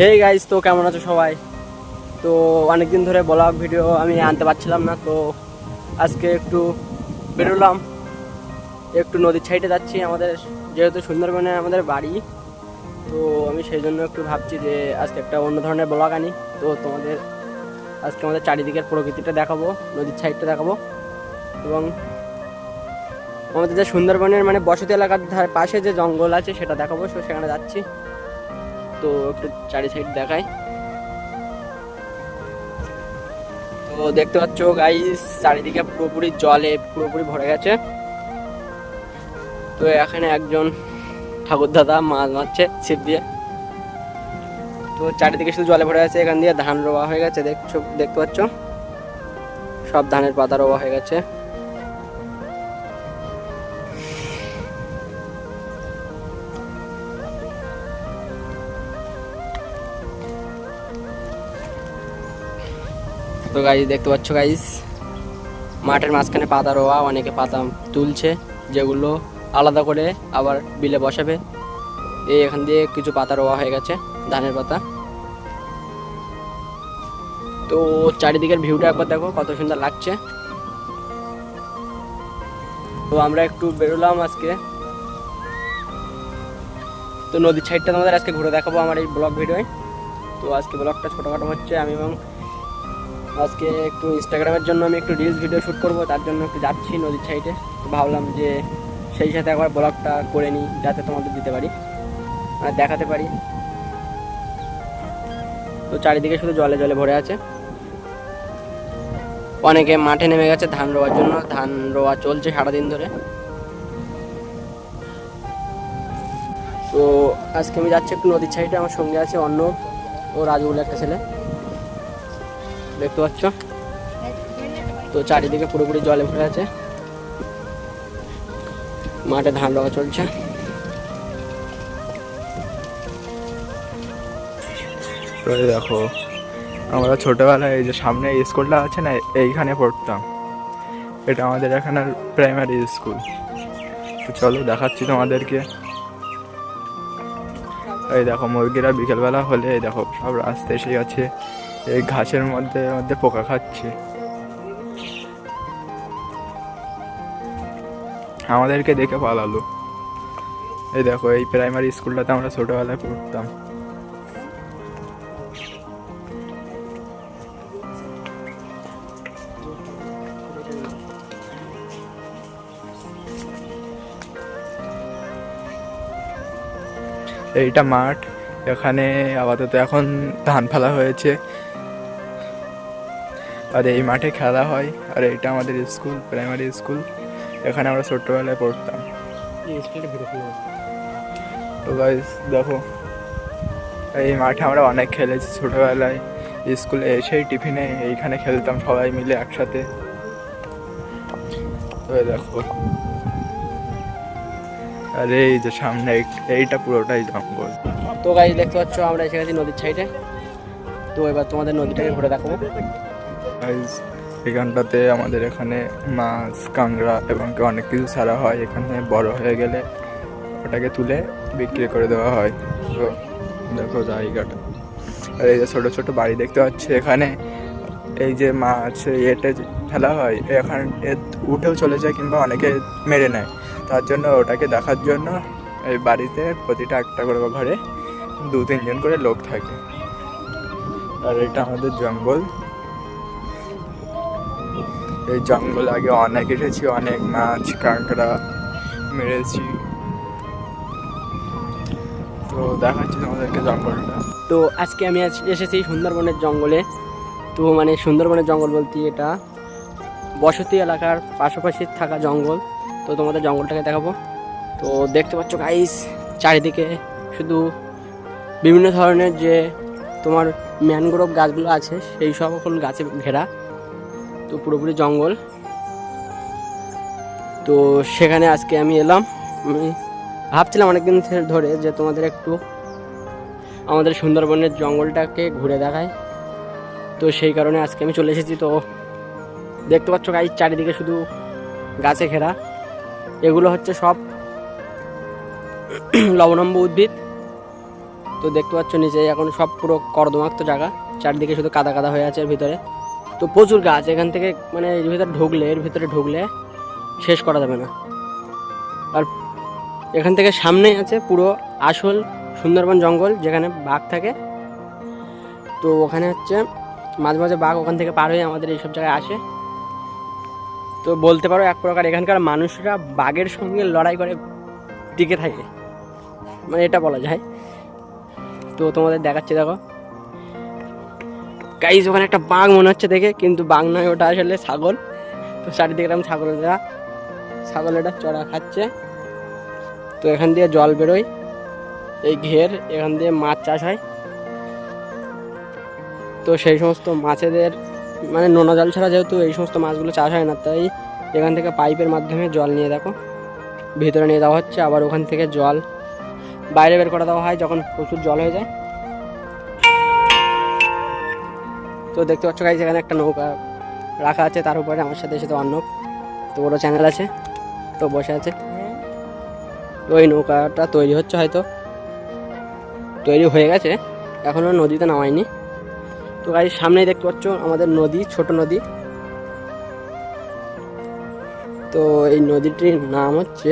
Hey guys তো কেমন আছো সবাই? তো অনেকদিন ধরে ব্লগ ভিডিও আমি আনতে পারছিলাম না, তো আজকে একটু বেরোলাম। একটু নদীর সাইডে যাচ্ছি আমাদের, যেহেতু সুন্দরবনে আমাদের বাড়ি, তো আমি সেই জন্য একটু ভাবছি যে আজকে একটা অন্য ধরনের ব্লগ আনি। তো তোমাদের আজকে আমাদের চারিদিকের প্রকৃতিটা দেখাবো, নদীর সাইডটা দেখাবো। এবং আমাদের যে সুন্দরবনের মানে বসতি এলাকার পাশে যে জঙ্গল আছে সেটা দেখাবো তো সেখানে যাচ্ছি। তো একটু চারি সাইড দেখাই। তো দেখতে পাচ্ছ গাইস চারিদিকে পুরোপুরি জলে পুরোপুরি ভরে গেছে। তো এখানে একজন ঠাকুর দাদা মাছ মারছে ছিপ দিয়ে। তো চারিদিকে শুধু জলে ভরে গেছে, এখান দিয়ে ধান রোয়া হয়ে গেছে, দেখছ, দেখতে পাচ্ছ? সব ধানের পাতা রোয়া হয়ে গেছে। তো গাইজ দেখতে পাচ্ছ গাইজ মাঠের মাঝখানে পাতা রোয়া, অনেকে পাতা তুলছে, যেগুলো আলাদা করে আবার বিলে বসাবে। এই এখান দিয়ে কিছু পাতা রোয়া হয়ে গেছে, ধানের পাতা। তো চারিদিকের ভিউটা একবার দেখো, কত সুন্দর লাগছে। তো আমরা একটু বেরোলাম আজকে। তো নদীর সাইডটা তোমাদের আজকে ঘুরে দেখাবো আমার এই ব্লগ ভিডিওয়। তো আজকে ব্লগটা ছোটোখাটো হচ্ছে আমি এবং আজকে একটু ইনস্টাগ্রামের জন্য আমি একটু রিলস ভিডিও শ্যুট করব, তার জন্য একটু যাচ্ছি নদীর সাইডে তো ভাবলাম যে সেই সাথে একবার ব্লগটা করে নিই, যাতে তোমাদের দিতে পারি আর দেখাতে পারি। তো চারিদিকে শুধু জলে জলে ভরে আছে। অনেকে মাঠে নেমে গেছে ধান রোয়ার জন্য। ধান রোয়া চলছে সারাদিন ধরে। তো আজকে আমি যাচ্ছি একটু নদীর সাইডে আমার সঙ্গে আছে অন্য ও রাজু বলে একটা ছেলে। দেখতে পাচ্ছ? তো চারিদিকে পুরোপুরি জলে ভরে আছে। মাঠে ধান রোয়া চলছে। দেখো, আমরা ছোটবেলায় এই যে সামনে স্কুলটা আছে না, এইখানে পড়তাম। এটা আমাদের এখানের প্রাইমারি স্কুল তো চলো দেখাচ্ছি তোমাদেরকে। এই দেখো, মুরগিরা বিকেলবেলা হলে, এই দেখো, সব রাস্তা এসে গেছে। এই ঘাসের মধ্যে মধ্যে পোকা খাচ্ছে। আমাদেরকে দেখে পালালো। এই দেখো, এই প্রাইমারি স্কুলটাতে আমরা ছোটবেলায় পড়তাম। এইটা মাঠ। এখানে আপাতত এখন ধান ফেলা হয়েছে। আর এই মাঠে খেলা হয় আর এইটা আমাদের স্কুল প্রাইমারি স্কুল এখানে আমরা ছোট্টবেলায় পড়তাম। তো গাইস দেখো এই মাঠে আমরা অনেক খেলেছি ছোটোবেলায়। স্কুলে এসেই টিফিনে এইখানে খেলতাম সবাই মিলে একসাথে। তো দেখো। আর এই যে সামনে এই- এইটা পুরোটাই জঙ্গল। তো গাছ দেখতে পাচ্ছ আমরা এসে গেছি নদীর সাইডে তো এবার তোমাদের নদীটাকে ঘুরে দেখাবো। Guys, এখানটাতে আমাদের এখানে মাছ কাঁকড়া এবং অনেক কিছু ছাড়া হয়। এখানে বড় হয়ে গেলে ওটাকে তুলে বিক্রি করে দেওয়া হয়। তো দেখো জায়গাটা। আর এই যে ছোটো ছোটো বাড়ি দেখতে পাচ্ছি এখানে। এই যে মাছ এটে ফেলা হয় এখানে উঠেও চলে যায় কিংবা অনেকে মেরে নেয়। তার জন্য ওটাকে দেখার জন্য এই বাড়িতে প্রতিটা একটা করে ঘরে দু তিনজন করে লোক থাকে। আর এটা আমাদের জঙ্গল। এই জঙ্গলে আগে অনেক এসেছি, অনেক মাছ, কাঁকড়া মেরেছি। তো দেখাচ্ছি তোমাদেরকে জঙ্গলটা। তো আজকে আমি আজ এসেছি সুন্দরবনের জঙ্গলে। তো মানে সুন্দরবনের জঙ্গল বলতে এটা বসতি এলাকার পাশাপাশি থাকা জঙ্গল। তো তোমাদের জঙ্গলটাকে দেখাবো। তো দেখতে পাচ্ছ গাইস চারিদিকে শুধু বিভিন্ন ধরনের যে তোমার ম্যানগ্রোভ গাছগুলো আছে, সেই সকল গাছে ঘেরা। তো পুরোপুরি জঙ্গল। তো সেখানে আজকে আমি এলাম। আমি ভাবছিলাম অনেকদিন ধরে যে তোমাদের একটু আমাদের সুন্দরবনের জঙ্গলটাকে ঘুরে দেখায় তো সেই কারণে আজকে আমি চলে এসেছি। তো দেখতে পাচ্ছ গাই চারিদিকে শুধু গাছে ঘেরা। এগুলো হচ্ছে সব লবণম্ব উদ্ভিদ। তো দেখতে পাচ্ছ নিচে এখন সব পুরো কর্দমাক্ত জায়গা। চারদিকে শুধু কাদা কাদা হয়ে আছে এর ভিতরে। তো প্রচুর গাছ, এখান থেকে মানে এর ভিতরে ঢুকলে, এর ভিতরে ঢুকলে শেষ করা যাবে না। আর এখান থেকে সামনেই আছে পুরো আসল সুন্দরবন জঙ্গল, যেখানে বাঘ থাকে। তো ওখানে হচ্ছে মাঝে মাঝে বাঘ ওখান থেকে পার হয়ে আমাদের এইসব জায়গায় আসে। তো বলতে পারো এক প্রকার এখানকার মানুষরা বাঘের সঙ্গে লড়াই করে টিকে থাকে। মানে এটা বলা যায়। তো তোমাদের দেখাচ্ছি, দেখো। গাইজ ওখানে একটা বাঘ মনে হচ্ছে দেখে, কিন্তু বাঘ নয়, ওটা আসলে ছাগল। তো চারিদিকে এরকম ছাগলেরা ছাগল এটা চড়া খাচ্ছে। তো এখান দিয়ে জল বেরোয়, এই ঘের, এখান দিয়ে মাছ চাষ হয়। তো সেই সমস্ত মাছেদের মানে নোনা জল ছাড়া যেহেতু এই সমস্ত মাছগুলো চাষ হয় না, তাই এখান থেকে পাইপের মাধ্যমে জল নিয়ে দেখো। ভিতরে নিয়ে যাওয়া হচ্ছে, আবার ওখান থেকে জল বাইরে বের করে দেওয়া হয় যখন প্রচুর জল হয়ে যায়। তো দেখতে পাচ্ছ গাইজ এখানে একটা নৌকা রাখা আছে, তার উপরে আমার সাথে তো অন্য তো বড় চ্যানেল আছে, তো বসে আছে। তো ওই নৌকাটা তৈরি হচ্ছে হয়তো। তৈরি হয়ে গেছে এখনও নদীতে নামায়নি। তো গাড়ি সামনেই দেখতে পাচ্ছ আমাদের নদী, ছোট নদী। তো এই নদীটির নাম হচ্ছে,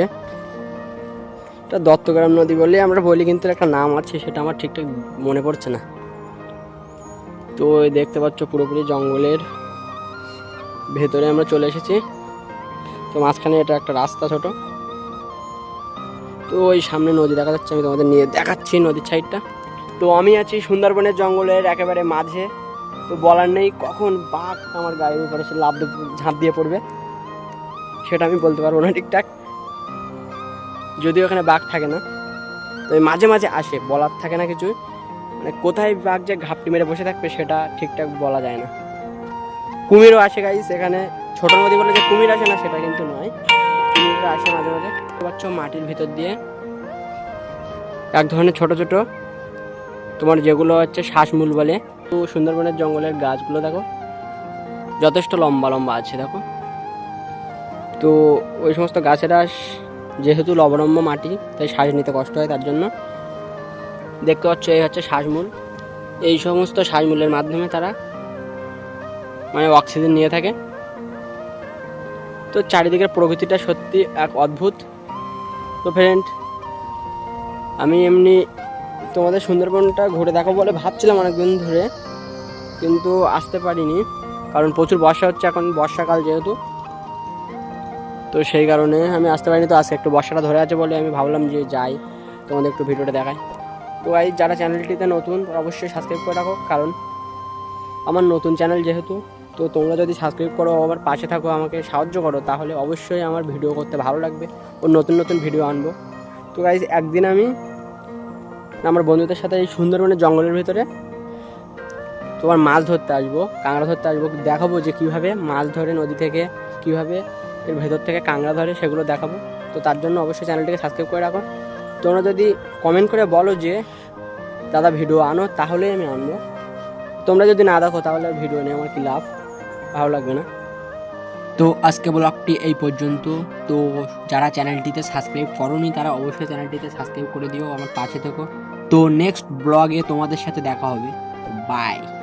এটা দত্তগ্রাম নদী বলে আমরা বলি, কিন্তু একটা নাম আছে, সেটা আমার ঠিকঠাক মনে পড়ছে না। তো দেখতে পাচ্ছ পুরোপুরি জঙ্গলের ভেতরে আমরা চলে এসেছি। তো মাঝখানে এটা একটা রাস্তা ছোট। তো ওই সামনে নদী দেখা যাচ্ছে, আমি তোমাদের নিয়ে দেখাচ্ছি নদীর সাইডটা। তো আমি আছি সুন্দরবনের জঙ্গলের একেবারে মাঝে। তো বলার নেই কখন বাঘ আমার গাড়ির উপরে সে লাভ ঝাঁপ দিয়ে পড়বে। সেটা আমি বলতে পারব না ঠিকঠাক। যদিও এখানে বাঘ থাকে না। তো মাঝে মাঝে আসে, বলার থাকে না কিছু মানে কোথায় বাঘ যে ঘাপটি মেরে বসে থাকবে সেটা ঠিকঠাক বলা যায় না। কুমিরও আসে গাইস এখানে ছোট নদী বলে যে কুমির আসে না, সেটা কিন্তু নয়। কুমিররা আসে মাঝে মাঝে। পাচ্ছ মাটির ভিতর দিয়ে। এক ধরনের ছোট ছোট। তোমার যেগুলো হচ্ছে শ্বাসমূল বলে। তো সুন্দরবনের জঙ্গলের গাছগুলো দেখো। যথেষ্ট লম্বা লম্বা আছে, দেখো। তো ওই সমস্ত গাছেরা যেহেতু লবণম্য মাটি, তাই শ্বাস নিতে কষ্ট হয় তার জন্য। দেখতে পাচ্ছ, এই হচ্ছে শ্বাসমূল এই সমস্ত শ্বাসমূলের মাধ্যমে তারা মানে অক্সিজেন নিয়ে থাকে। তো চারিদিকের প্রকৃতিটা সত্যি এক অদ্ভুত। তো ফ্রেন্ড আমি এমনি তোমাদের সুন্দরবনটা ঘুরে দেখো বলে ভাবছিলাম অনেকদিন ধরে, কিন্তু আসতে পারিনি। কারণ প্রচুর বর্ষা হচ্ছে এখন, বর্ষাকাল যেহেতু। তো সেই কারণে আমি আসতে পারিনি, তো আজকে একটু বর্ষাটা ধরে আছে বলে আমি ভাবলাম যে যাই, তোমাদের একটু ভিডিওটা দেখাই। তো এই যারা চ্যানেলটিতে নতুন, অবশ্যই সাবস্ক্রাইব করে রাখো, কারণ আমার নতুন চ্যানেল যেহেতু, তো তোমরা যদি সাবস্ক্রাইব করো, আমার পাশে থাকো, আমাকে সাহায্য করো, তাহলে অবশ্যই আমার ভিডিও করতে ভালো লাগবে ও নতুন নতুন ভিডিও আনব। তো গাইজ একদিন আমি আমার বন্ধুদের সাথে এই সুন্দরবনের জঙ্গলের ভিতরে তোমার মাছ ধরতে আসব, কাঁকড়া ধরতে আসব, দেখাবো যে কীভাবে মাছ ধরে নদী থেকে, কীভাবে এর ভেতর থেকে কাঁকড়া ধরে সেগুলো দেখাবো। তো তার জন্য অবশ্যই চ্যানেলটিকে সাবস্ক্রাইব করে রাখো। তোমরা যদি কমেন্ট করে বলো যে, দাদা ভিডিও আনো, তাহলেই আমি আনব। তোমরা যদি না দেখো, তাহলে ভিডিও নিয়ে আমার কি লাভ? ভালো লাগবে না। তো আজকে ব্লগটি এই পর্যন্ত। তো যারা চ্যানেলটিতে সাবস্ক্রাইব করোনি, তারা অবশ্যই চ্যানেলটিতে সাবস্ক্রাইব করে দিও, আমার পাশে থেকো। তো নেক্সট ব্লগে তোমাদের সাথে দেখা হবে। বাই